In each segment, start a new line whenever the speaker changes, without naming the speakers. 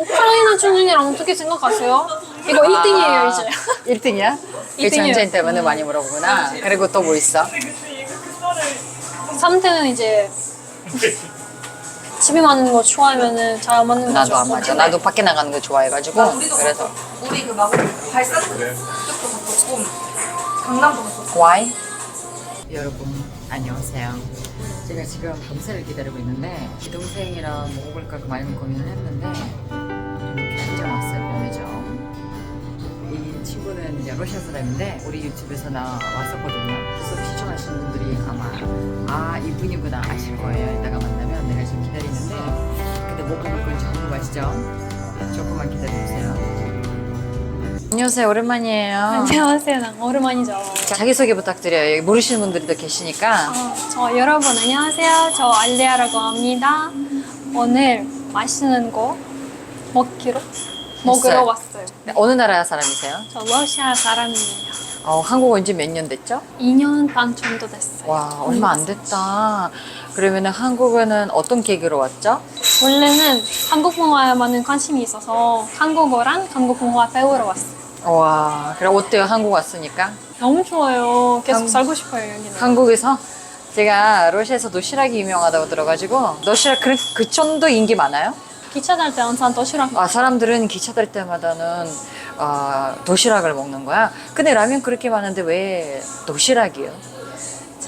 우크라이나 전쟁이랑 어떻게 생각하세요? 이거 1등이에요 이제.
1등이야? 그
일등이요.
전쟁 때문에 많이 물어보구나. 그리고 또 뭐 있어?
3등은 이제 집에 맞는 거 좋아하면은 잘 맞는
나도
거죠.
안 맞아. 나도 밖에 나가는 거 좋아해가지고. 그래서.
우리 그막 발산 쪽도 갔고 조금 강남도 갔고
Why? 여러분 안녕하세요. 제가 지금 동생을 기다리고 있는데 이 동생이랑 먹어볼까 많이 고민을 했는데 러시아 사람인데 우리 유튜브에서 나 왔었거든요. 그래서 시청하시는 분들이 아마 아 이분이구나 아실 거예요. 이따가 만나면 내가 지금 기다리는데 근데 먹어볼 건지 궁금하시죠? 조금만 기다려주세요. 안녕하세요 오랜만이에요.
안녕하세요. 난 오랜만이죠.
자기소개 부탁드려요. 여기 모르시는 분들도 계시니까.
어, 저 여러분 안녕하세요. 저 알레아라고 합니다. 오늘 맛있는 거 먹기로 먹으러 왔어요.
네, 어느 나라 사람이세요?
저 러시아 사람이에요.
어, 한국 온 지 몇 년 됐죠?
2년 반 정도 됐어요.
와, 얼마 안 됐다. 그러면 한국에는 어떤 계기로 왔죠?
원래는 한국 문화에 많은 관심이 있어서 한국어랑 한국 문화 배우러 왔어요.
와, 그럼 어때요? 한국 왔으니까?
너무 좋아요. 계속
한-
살고 싶어요 여기는.
한국에서 제가 러시아에서 도시락이 유명하다고 들어가지고 도시락 그, 그 정도 인기 많아요?
기차 탈때 항상 도시락
아, 사람들은 기차 탈 때마다는 어, 도시락을 먹는 거야. 근데 라면 그렇게 많은데 왜 도시락이요?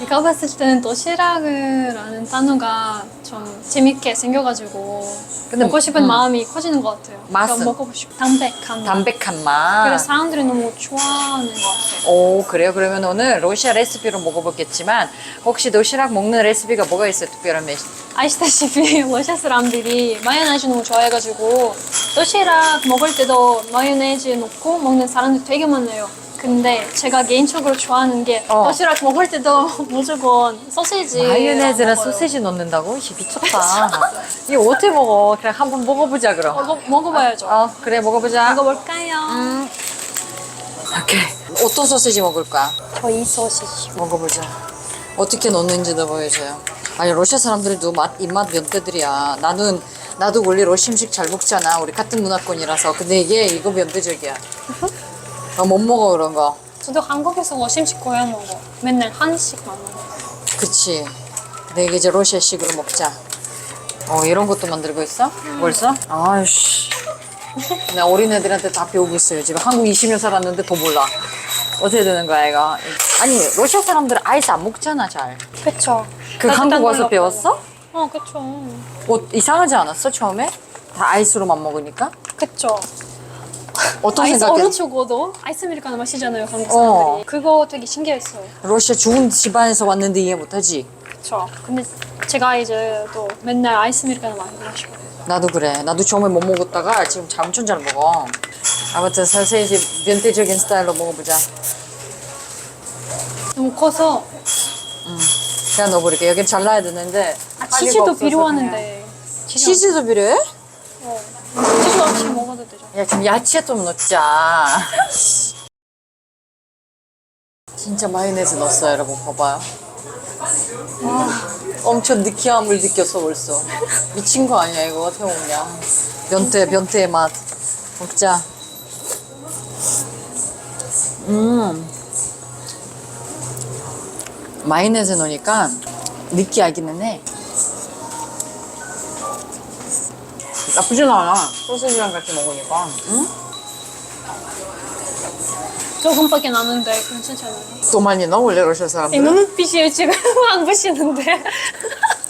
제가 봤을 때는 도시락이라는 단어가 좀 재밌게 생겨가지고
근데
먹고 싶은
음.
마음이 커지는 것 같아요.
맛은?
그러니까 먹고 싶 담백한 맛.
담백한 맛.
그래서 사람들이 너무 좋아하는 것 같아요.
오 그래요? 그러면 오늘 러시아 레시피로 먹어보겠지만 혹시 도시락 먹는 레시피가 뭐가 있어요? 특별한 메시
아시다시피 러시아 사람들이 마요네즈 너무 좋아해가지고 도시락 먹을 때도 마요네즈 넣고 먹는 사람들 되게 많아요. 근데 제가 개인적으로 좋아하는 게
어.
도시락 먹을 때도 무조건 소시지
마요네즈랑 소시지 넣는다고? 씨, 미쳤다. 이거 어떻게 먹어? 그냥 한번 먹어보자 그럼.
먹어, 먹어봐야죠.
어 그래 먹어보자.
먹어볼까요?
음. 오케이. 어떤 소시지 먹을 거야?
저이 소시지.
먹어보자. 어떻게 넣는지도 보여줘요. 아니 러시아 사람들도 맛 입맛 면대들이야. 나는 나도 원래 러시아 음식 잘 먹잖아. 우리 같은 문화권이라서. 근데 이게 이거 면대적이야. 나못 먹어 그런 거.
저도 한국에서 워심식 고야 먹어. 맨날 한식만 먹어.
그치. 내가 이제 러시아식으로 먹자. 어, 이런 것도 만들고 있어? 벌써? 아이씨. 나 어린애들한테 다 배우고 있어요. 지금 한국 20년 살았는데 더 몰라. 어떻게 되는 거야, 이거? 아니, 러시아 사람들은 아이스 안 먹잖아, 잘.
그쵸.
그 한국 와서 배웠어?
어, 그쵸.
어, 이상하지 않았어, 처음에? 다 아이스로만 먹으니까?
그쵸.
어떤
아이스
생각이?
얼어 죽어도 아이스 아메리카노 마시잖아요, 한국 사람들이.
어.
그거 되게 신기했어요.
러시아 좋은 집안에서 왔는데 이해 못하지?
그쵸. 근데 제가 이제 또 맨날 아이스 아메리카노 많이 마시고.
나도 그래. 나도 처음에 못 먹었다가 지금 잘 엄청 잘 먹어. 아무튼 서서히 이제 면대적인 스타일로 먹어보자.
너무 커서
제가 넣어버릴게. 여긴 잘라야 되는데.
아, 치즈도 필요하는데. 치즈,
치즈도 필요해?
어. 치즈 없이 먹어도 되죠.
야, 좀 야채 좀 넣자. 진짜 마요네즈 넣었어요, 여러분. 봐봐요. 와, 엄청 느끼함을 느꼈어, 벌써. 미친 거 아니야, 이거. 어떻게 먹냐. 변태, 변태의 맛. 먹자. 음. 마요네즈 넣으니까 느끼하기는 해. 나쁘진 않아. 소시지랑 같이 먹으니까. 응?
조금밖에 나는데 괜찮잖아요.
또 많이 원래 러시아
이
사람들.
눈빛이 지금 안 보시는데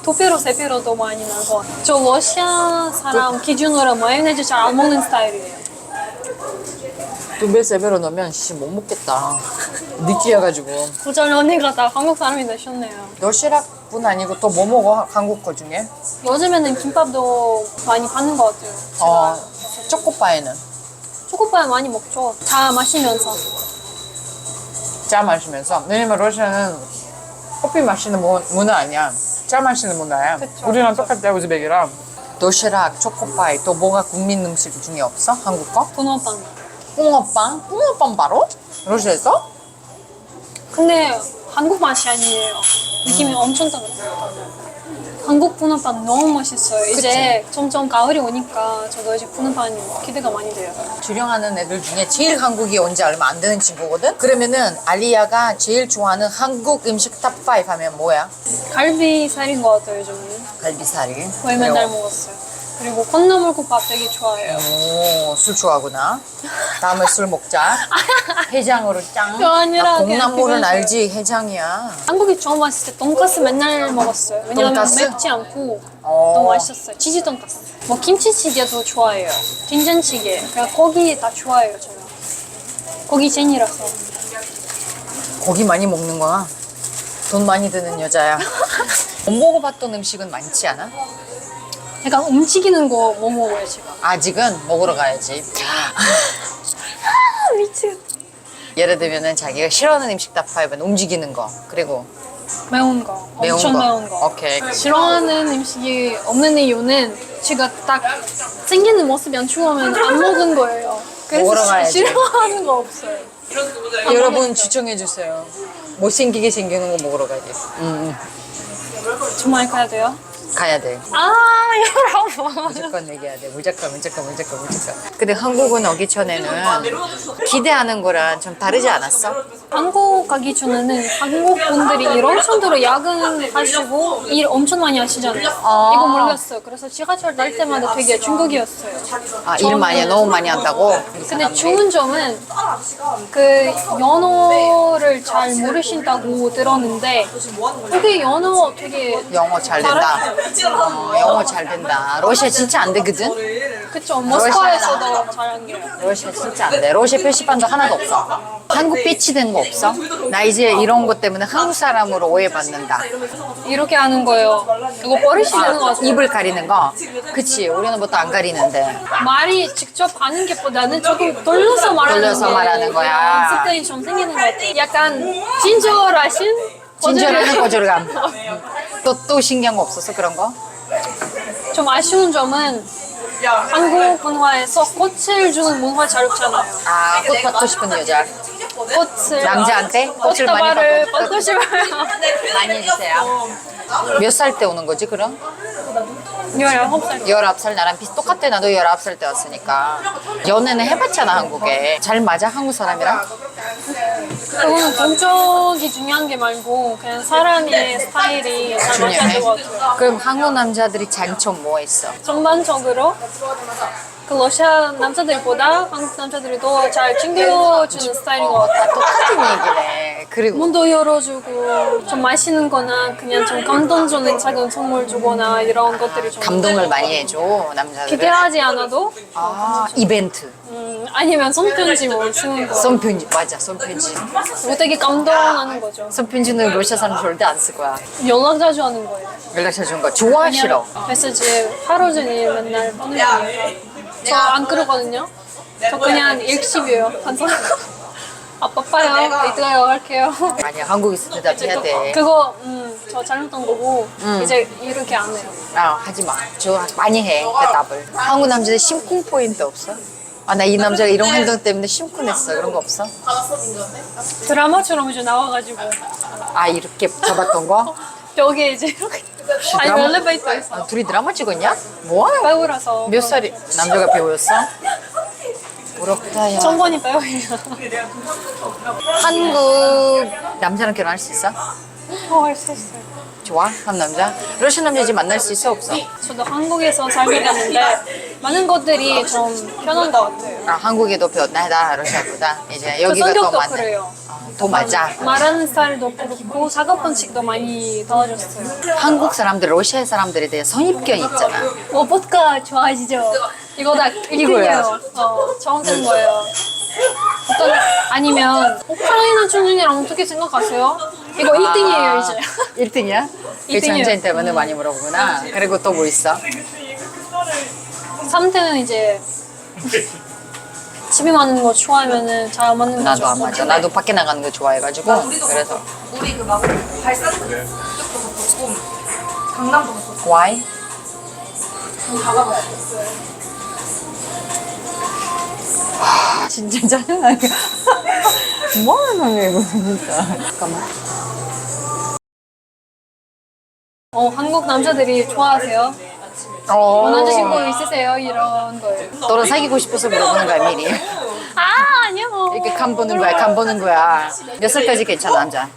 두 배로 세 배로 더 많이 나서 저 러시아 사람 기준으로 마요네즈 잘 안 먹는 스타일이에요.
두배 세 배로 넣으면 씨 못 먹겠다. 느끼해가지고.
고절 언니가 다 한국 사람이 되셨네요.
도시락뿐 아니고 또 뭐 먹어? 한국 거 중에?
요즘에는 김밥도 많이 파는 것 같아요.
어, 초코바에는
초코파이 많이 먹죠. 다 마시면서.
짜 마시면서. 왜냐면 러시아는 커피 마시는 문- 문화 아니야. 짜 마시는 문화야.
그쵸.
우리랑 똑같아, 우즈벡이랑. 도시락, 초코파이, 또 뭐가 국민 음식 중에 없어? 한국 거?
붕어빵.
붕어빵? 붕어빵 바로? 러시아에서?
근데 한국 맛이 아니에요. 느낌이 엄청 달라요. 한국 붕어빵 너무 맛있어요. 이제 점점 가을이 오니까 저도 이제 붕어빵 기대가 많이 돼요.
주령하는 애들 중에 제일 한국이 온지 얼마 안 되는 친구거든? 그러면은 알리아가 제일 좋아하는 한국 음식 탑5 하면 뭐야?
갈비살인 것 같아요, 요즘은.
갈비살이.
거의 맨날 먹었어요. 그리고 콩나물국밥 되게 좋아해요.
오, 술 좋아하구나. 다음에 술 먹자. 해장으로 짱.
그거 아니라
나
그냥
공나물은
기본적으로.
알지? 해장이야.
한국에 처음 왔을 때 돈까스 맨날 먹었어요. 왜냐면
돈가스?
맵지 않고
어.
너무 맛있었어요. 치즈 돈까스. 뭐 김치찌개도 좋아해요. 된장찌개. 그냥 고기 다 좋아해요, 저는. 고기 쟁이라서.
고기 많이 먹는 거야. 돈 많이 드는 여자야. 못 먹어봤던 음식은 많지 않아?
약간 움직이는 거 뭐 먹어요, 제가.
아직은 먹으러 가야지.
아, 미치겠다.
예를 들면은 자기가 싫어하는 음식 탑5는 움직이는 거. 그리고
매운 거.
매운
엄청
거.
매운 거.
오케이.
싫어하는 음식이 없는 이유는 제가 딱 생기는 모습이 안 좋으면 안 먹은 거예요.
먹으러
그래서
가야지.
싫어하는 거 없어요.
여러분 추천해 주세요. 못생기게 생기는 거 먹으러 가야지. 음,
정말 가야 돼요?
가야 돼.
아, 여러분.
무조건 얘기해야 돼. 무조건, 무조건, 무조건, 무조건. 근데 한국은 오기 전에는 기대하는 거랑 좀 다르지 않았어?
한국 가기 전에는 한국 분들이 이런 정도로 야근하시고 일 엄청 많이 하시잖아요.
아.
이거 몰랐어요. 그래서 지하철 탈 때마다 되게 충격이었어요.
아, 일 많이, 너무 많이 한다고?
근데 좋은 점은 그 연어를 잘 모르신다고 들었는데 여기 연어 되게
영어 잘 된다. 어, 영어 잘 된다. 러시아 진짜 안 되거든?
그쵸 모스크바에서도 잘한 게
러시아 진짜 안 돼. 러시아 표시판도 하나도 없어. 한국 비치된 거 없어? 나 이제 이런 것 때문에 한국 사람으로 오해받는다.
이렇게 하는 거예요. 이거 버리시는 거 같아요.
입을 가리는 거? 그치. 우리는 뭐 또 안 가리는데.
말이 직접 하는 게보다는 조금 돌려서 말하는
돌려서
게
말하는 거야.
습관이 좀 생기는 것 같아요. 약간
진절하는
거절을-
거절감. 또, 또 신기한 거 없었어? 그런 거?
좀 아쉬운 점은 한국 문화에서 꽃을 주는 문화 잘 없잖아요.
아, 꽃 받고 싶은 여자.
꽃을
남자한테 꽃을 많이 받고
싶어요.
많이 해주세요. 몇 살 때 오는 거지, 그럼?
19살
19살 나랑 비슷 똑같아. 나도 19살 때 왔으니까. 연애는 해봤잖아, 한국에. 잘 맞아, 한국 사람이랑?
그거는 동적이 중요한 게 말고 그냥 사람의 스타일이 잘
중요해.
것 같아요.
그럼 한국 남자들이 장점 뭐 있어?
전반적으로 그 러시아 남자들보다 한국 남자들이 더 잘 챙겨주는 스타일인 것 같아요.
똑같은 얘기네. 그리고
문도 열어주고 좀 마시는 거나 그냥 좀 감동 주는 작은 선물 주거나 이런 것들이 좀
감동을 많이 해줘, 남자들은.
기대하지 않아도
아, 이벤트.
음, 아니면 손편지 뭐 쓰는 거
손편지. 맞아, 손편지.
뭐 되게 감동하는 거죠.
손편지는 러시아 사람 절대 안 쓸 거야.
연락 자주 하는 거예요.
연락처 준 거. 좋아, 싫어?
메시지 하루 종일 맨날 거예요. 저 안 그러거든요. 저 그냥 일십이에요. 항상. 아, 바빠요. 이따가 연락할게요.
아니야, 한국 있을 때 답해야 돼.
그거 음, 저 잘못한 거고 이제 이렇게 안 해요.
아, 하지 마. 저 많이 해, 대답을. 한국 남자들 심쿵 포인트 없어? 아, 나 이 남자가 이런 행동 때문에 심쿵했어. 그런 거 없어?
드라마처럼 이제 나와가지고
아, 이렇게 잡았던 거?
벽에 이제 이렇게 아니
드라마?
엘리베이터에서
아, 둘이 드라마 찍었냐? 뭐야?
배우라서
몇 살이? 남자가 배우였어? 부럽다, 야.
정권이 배우예요.
한국 남자랑 결혼할 수 있어?
어할 수 있어요.
좋아? 한 남자? 러시아 남자 이제 만날 수 있어? 없어?
저도 한국에서 살게 됐는데 많은 것들이 좀 편한 것 같아요.
아, 한국에도 배웠나? 러시아보다. 이제
그
여기가 더
성격도. 그래요.
어, 더 맞아.
말하는 스타일도 그렇고 작업 방식도 많이 달라졌어요.
한국 사람들, 러시아 사람들에 대해 선입견이 있잖아.
뭐 보드카 좋아하시죠? 이거 다. 1등이에요. 어, 처음 든 거예요. 어떤 아니면 우크라이나 춘준이랑 어떻게 생각하세요? 이거 1등이에요 이제.
1등이야? 그
일등이에요.
전쟁 때문에 많이 물어보구나. 그리고 또 뭐 있어?
3등은 이제 집에 맞는 거 좋아하면은 잘 맞는
나도
거죠.
안 맞아. 나도 밖에 나가는 거 좋아해가지고. 그래서.
우리 그막 발산 쪽도 가보고 강남도 가보고
Why?
다 가봐야 돼.
진짜 짜증나게. 뭐 하는 거야, 이거 진짜. 잠깐만.
어, 한국 남자들이 좋아하세요?
어.
남자친구 있으세요? 이런 거예요.
너랑 사귀고 싶어서 물어보는 거야 미리.
아, 아니요.
이렇게 간 보는 거야 간 보는 거야. 몇 살까지 괜찮아 남자?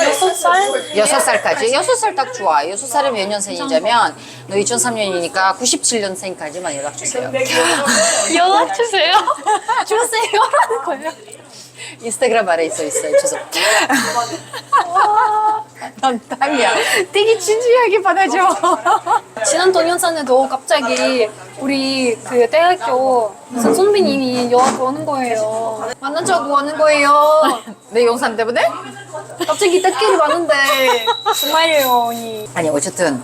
여섯 살?
여섯 살까지? 여섯 살 딱 좋아. 여섯 살이면 몇 년생이냐면 너 2003년이니까 97년생까지만 연락 주세요.
연락 주세요. 주세요라는 거예요.
인스타그램 아래 있어 있어요 주소. 농담이야. 되게 진지하게 받아줘.
지난 동영상에도 갑자기 우리 그 대학교 무슨 선배님이 연락 오는 거예요. 만나자고 하는 거예요.
내 영상 때문에?
갑자기 댓글이 많은데 정말이에요, 언니.
아니 어쨌든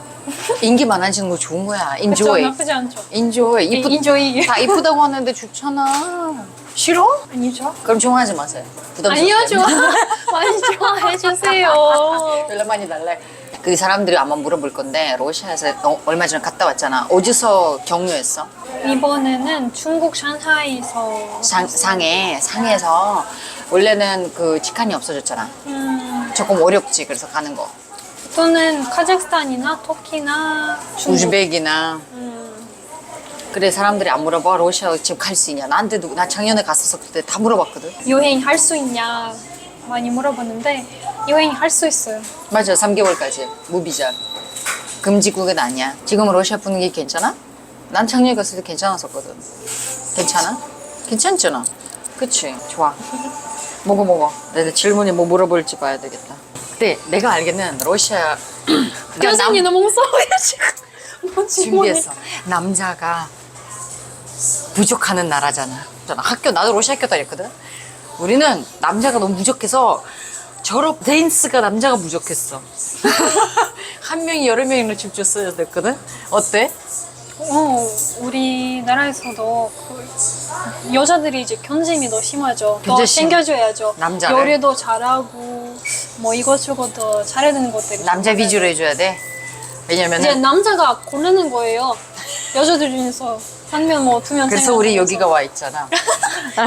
인기 많아지는 거 좋은 거야. 인조이.
나쁘지 않죠.
인조이. 이쁘,
인조이.
다 이쁘다고 하는데 좋잖아. 싫어?
아니죠?
그럼 좋아하지 마세요. 부담스럽게.
아니요, 좋아. 많이 좋아해 주세요.
연락 많이 달래. 그 사람들이 아마 물어볼 건데 러시아에서 어, 얼마 전에 갔다 왔잖아. 어디서 경유했어?
이번에는 중국 상하이에서
상, 상해 상해에서 원래는 그 직항이 없어졌잖아.
음,
조금 어렵지 그래서 가는 거.
또는 카자흐스탄이나 터키나 중국.
우즈벡이나
음,
그래 사람들이 안 물어봐. 러시아 지금 갈 수 있냐? 나한테도 나 작년에 갔었어 그때 다 물어봤거든.
여행 할 수 있냐? 많이 물어봤는데 여행 할 수 있어요.
맞아 3개월까지. 무비자. 금지국은 아니야. 지금 러시아 분위기 괜찮아? 난 작년에 갔을 때 괜찮았었거든. 괜찮아? 괜찮잖아. 그치? 좋아. 먹어 먹어. 내가 질문이 뭐 물어볼지 봐야 되겠다. 근데 내가 알기는 러시아 그러니까
교수님 너무 무서워요 지금. 뭐 질문이.
준비했어. 남자가 부족하는 나라잖아. 저는 학교 나도 러시아 학교 다녔거든. 우리는 남자가 너무 부족해서 졸업 데인스가 남자가 부족했어. 한 명이 여러 명이나 집줬어야 됐거든. 어때?
어, 우리나라에서도 그 여자들이 이제 견심이 더 심하죠. 더
견제심.
챙겨줘야죠.
남자를.
요리도 잘하고 뭐 이것저것 더 잘해야 되는 것들이.
남자. 위주로 해줘야 돼.
이제
왜냐면은
남자가 고르는 거예요. 여자들 중에서 한명뭐두 명.
그래서 우리 여기가 와 있잖아.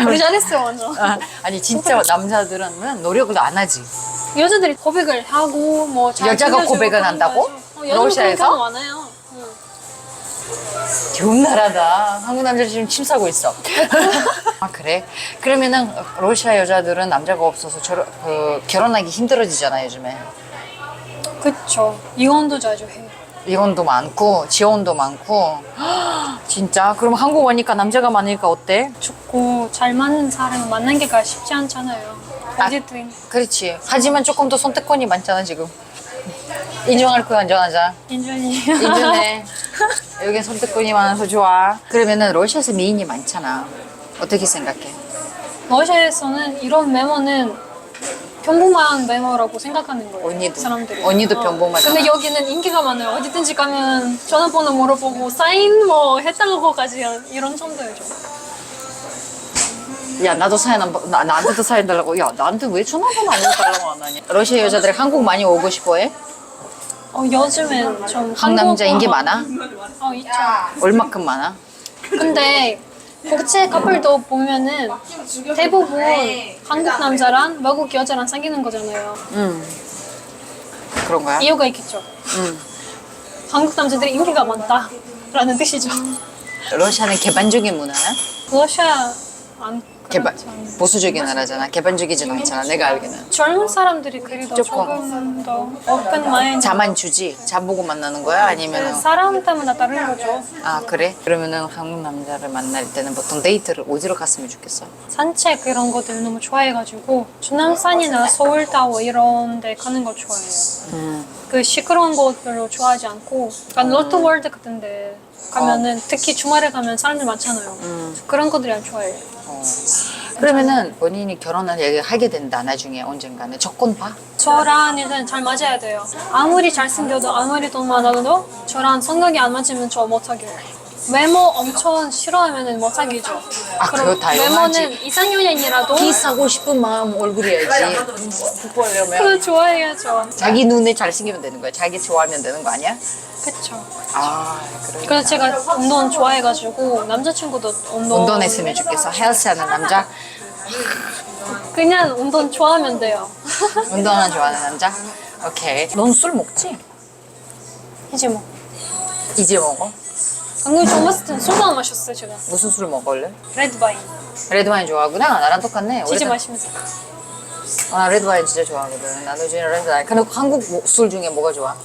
우리 잘했어요 완전.
아, 아니 진짜 남자들은 노력을 안 하지.
여자들이 고백을 하고 뭐 잘
여자가 고백을 한다고?
러시아에서?
러시아에서?
많아요. 응.
좋은 나라다. 한국 남자 지금 침 싸고 있어. 아 그래? 그러면은 러시아 여자들은 남자가 없어서 저러, 그, 결혼하기 힘들어지잖아 요즘에.
그쵸. 이혼도 자주 해요.
이혼도 많고 지원도 많고. 진짜? 그럼 한국 오니까 남자가 많으니까 어때?
좋고 잘 맞는 사람을 만난 게 가 쉽지 않잖아요.
아.
어쨌든
그렇지. 하지만 조금 더 선택권이 많잖아 지금. 인정할 거야 인정하자.
인준이.
인정해. 여기 선택권이 많아서 좋아. 그러면은 러시아에서 미인이 많잖아. 어떻게 생각해?
러시아에서는 이런 메모는 평범한 메모라고 생각하는 거예요.
언니도.
사람들이.
언니도 평범하잖아.
근데 여기는 인기가 많아요. 어디든지 가면 전화번호 물어보고 사인 뭐 해달라고까지 이런 정도예요.
야 나도 사연 안 받- 나 나한테도 사연 달라고 야 나한테 왜 전화번호 안 달라고 안 하냐 러시아 여자들이 한국 많이 오고 싶어해
어, 요즘엔 좀
한남자 인기 많아
어 있죠.
얼마큼 많아
근데 국제 커플도 보면은 대부분 한국 남자랑 외국 여자랑 사귀는 거잖아요.
음 그런 거야
이유가 있겠죠.
음
한국 남자들이 인기가 많다라는 뜻이죠.
러시아는 개반적인 문화야
러시아 안 그렇죠.
보수적인 나라잖아 개반적이진 않잖아 내가 알기는
젊은 사람들이 그래도
조금.
조금 더 오픈 마인드.
자만 주지 자 보고 만나는 거야 아니면은
사람 때문에 다른 거죠.
아 그래 그러면은 한국 남자를 만날 때는 보통 데이트를 어디로 갔으면 좋겠어
산책 이런 것들 너무 좋아해가지고 중앙산이나 서울타워 이런 데 가는 거 좋아해요. 음그 시끄러운 곳 별로 좋아하지 않고 약간 로또 월드 같은 데 가면은 특히 주말에 가면 사람들 많잖아요.
음.
그런 것들이 안 좋아해요.
어. 그러면은 본인이 결혼을 하게 된다 나중에 언젠가는 조건 봐
저랑 일단 잘 맞아야 돼요. 아무리 잘생겨도 아무리 돈 많아도 저랑 성격이 안 맞으면 저못 사귀어요. 외모 엄청 싫어하면 못 사귀죠.
아, 그거 당연하지.
외모는 이상형이라도
티 싸고 싶은 마음 얼굴이야지 보려면
그거 좋아해야죠.
자기 눈에 잘생기면 되는 거야. 자기 좋아하면 되는 거 아니야?
그쵸.
아, 그래.
그래서 제가 운동 좋아해가지고 남자친구도 운동
운동했으면 좋겠어. 헬스하는 남자,
그냥 운동 좋아하면 돼요.
운동하는 좋아하는 남자. 오케이. 넌 술 먹지?
이제 뭐
이제 먹어?
한국에 처음 왔을 땐 술도 안 마셨어요 제가
무슨 술 먹을래?
레드바인
레드 와인 좋아하구나. 나랑 똑같네.
치즈
우리
마시면서
아, 나 레드 와인 진짜 좋아하거든. 나도 이제 레드 와인. 근데 한국 뭐- 술 중에 뭐가 좋아?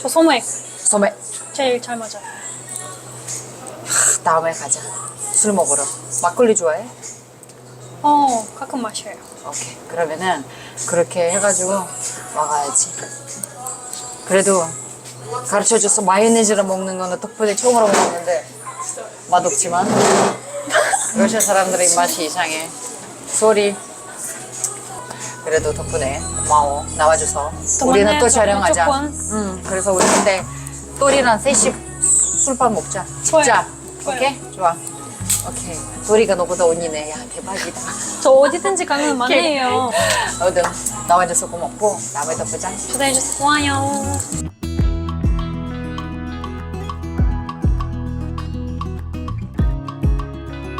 저 소맥
소맥.
제일 잘 맞아요
다음에 가자. 술 먹으러. 막걸리 좋아해?
어 가끔 마셔요
오케이. 그러면은 그렇게 해가지고 와가야지. 그래도 가르쳐줘서 마요네즈를 먹는 거는 덕분에 처음으로 먹었는데 맛없지만 러시아 사람들의 입맛이 이상해. 소리. 그래도 덕분에 고마워 나와줘서
또
우리는
또또
촬영하자. 응. 그래서 우리 그때 또리랑 셋이 술밥 먹자. 진짜. 오케이 좋아. 오케이. 도리가 너보다 언니네. 야 대박이다.
저 어디든지 가면 만나요
어든 나와줘서 고맙고 또 보자.
초대해줘서 고마워요